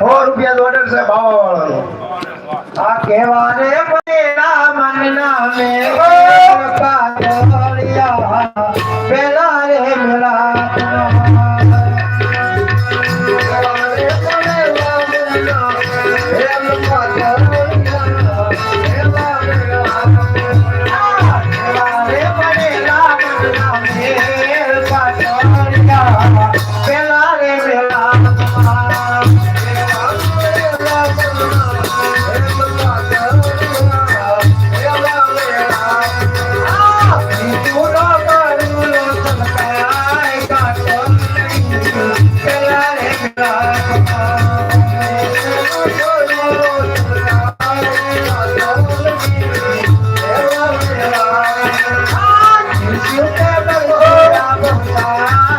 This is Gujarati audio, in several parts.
રૂપિયા ઓર્ડર છે બાવા વાળાનો આ કહેવાને પેલા મન નામે કાતરિયા પેલા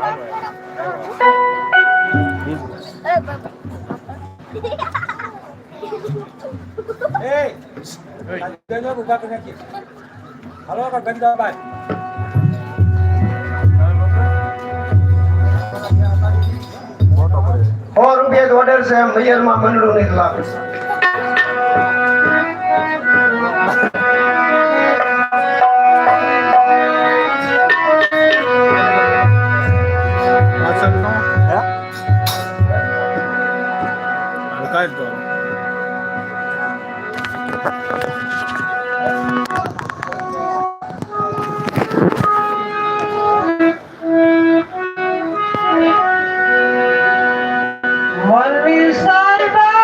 Hey, ganda buka penyakit. Halo Kak Ganda Ban. સો રૂપિયા ઓર્ડર છે મૈયરમાં મંડળું નહીં લાગે છે